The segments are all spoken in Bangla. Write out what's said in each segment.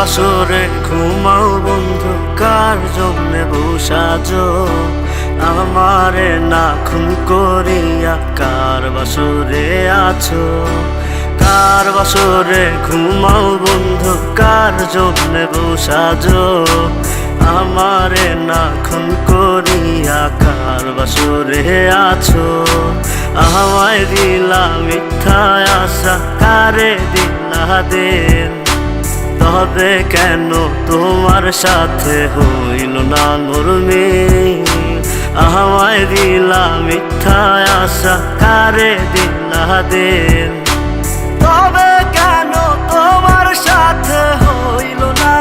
বাসরে ঘুমাও বন্ধু, কার জন্যে বসাজো আমারে না খুন করিয়া কার বাসরে আছো? কার বাসরে ঘুমাও বন্ধু, কার জন্যে বসাজো আমারে না খুন করিয়া কার বাসরে আছো? আমায় দিলা মিথ্যা আশা, কারে দিলা দেন? তবে কেন? তোমার সাথে হইল না নরমে। আমায় দিলা মিথ্যা আশা, কারে দিলা দেন তবে কেন তোমার সাথে হইল না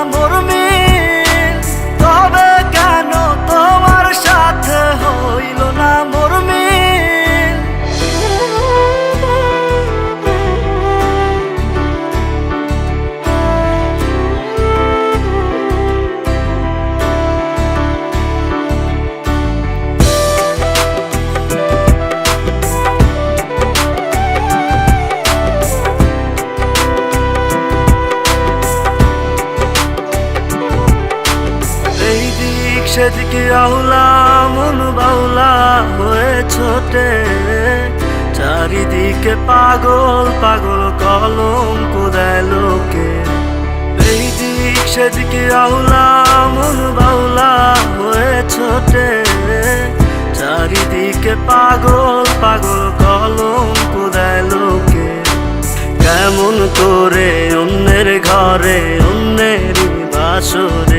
সেদিকে আউলা, মন বাউলা হয়ে ছোটে। চারিদিকে পাগল পাগল কলম কোদায় লোকে। এই দিক সেদিকে আউলা, মন বাউলা হয়ে ছোটে। চারিদিকে পাগল পাগল কলম কোদায় লোকে। কেমন করে অন্যের ঘরে অন্যের বাসরে